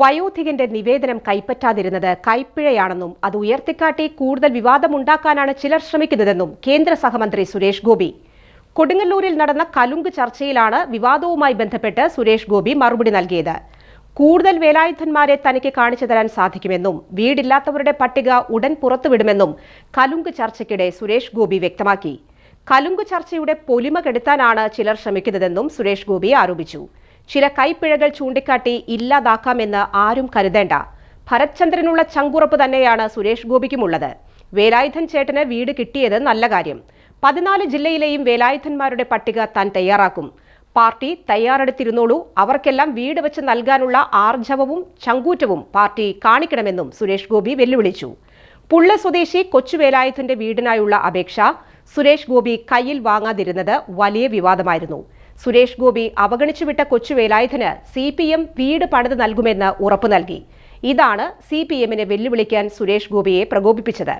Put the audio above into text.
വയോധികന്റെ നിവേദനം കൈപ്പറ്റാതിരുന്നത് കൈപ്പിഴയാണെന്നും അത് ഉയർത്തിക്കാട്ടി കൂടുതൽ വിവാദമുണ്ടാക്കാനാണ് ചിലർ ശ്രമിക്കുന്നതെന്നും കേന്ദ്ര സഹമന്ത്രി സുരേഷ് ഗോപി. കൊടുങ്ങല്ലൂരിൽ നടന്ന കലുങ്ക് ചർച്ചയിലാണ് വിവാദവുമായി ബന്ധപ്പെട്ട് സുരേഷ് ഗോപി മറുപടി നൽകിയത്. കൂടുതൽ വേലായുധന്മാരെ തനിക്ക് കാണിച്ചു തരാൻ സാധിക്കുമെന്നും വീടില്ലാത്തവരുടെ പട്ടിക ഉടൻ പുറത്തുവിടുമെന്നും കലുങ്ക് ചർച്ചയ്ക്കിടെ സുരേഷ് ഗോപി വ്യക്തമാക്കി. കലുങ്ക് ചർച്ചയുടെ പൊലിമ കെടുത്താനാണ് ചിലർ ശ്രമിക്കുന്നതെന്നും സുരേഷ് ഗോപി ആരോപിച്ചു. ചില കൈപ്പിഴകൾ ചൂണ്ടിക്കാട്ടി ഇല്ലാതാക്കാമെന്ന് ആരും കരുതേണ്ട. ഭരത്ചന്ദ്രനുള്ള ചങ്കുറപ്പ് തന്നെയാണ് സുരേഷ് ഗോപിക്കുമുള്ളത്. വേലായുധൻ ചേട്ടന് വീട് കിട്ടിയത് നല്ല കാര്യം. പതിനാല് ജില്ലയിലെയും വേലായുധന്മാരുടെ പട്ടിക താൻ തയ്യാറാക്കും. പാർട്ടി തയ്യാറെടുത്തിരുന്നോളൂ. അവർക്കെല്ലാം വീട് വെച്ച് നൽകാനുള്ള ആർജവവും ചങ്കൂറ്റവും പാർട്ടി കാണിക്കണമെന്നും സുരേഷ് ഗോപി വെല്ലുവിളിച്ചു. പുള്ള സ്വദേശി കൊച്ചു വേലായുധന്റെ വീടിനായുള്ള അപേക്ഷ സുരേഷ് ഗോപി കയ്യിൽ വാങ്ങാതിരുന്നത് വലിയ വിവാദമായിരുന്നു. സുരേഷ് ഗോപി അവഗണിച്ചുവിട്ട കൊച്ചു വേലായുധന് സി പി എം വീട് പണിത് നൽകുമെന്ന് ഉറപ്പു നൽകി. ഇതാണ് സി പി എമ്മിനെ വെല്ലുവിളിക്കാൻ സുരേഷ് ഗോപിയെ പ്രകോപിപ്പിച്ചത്.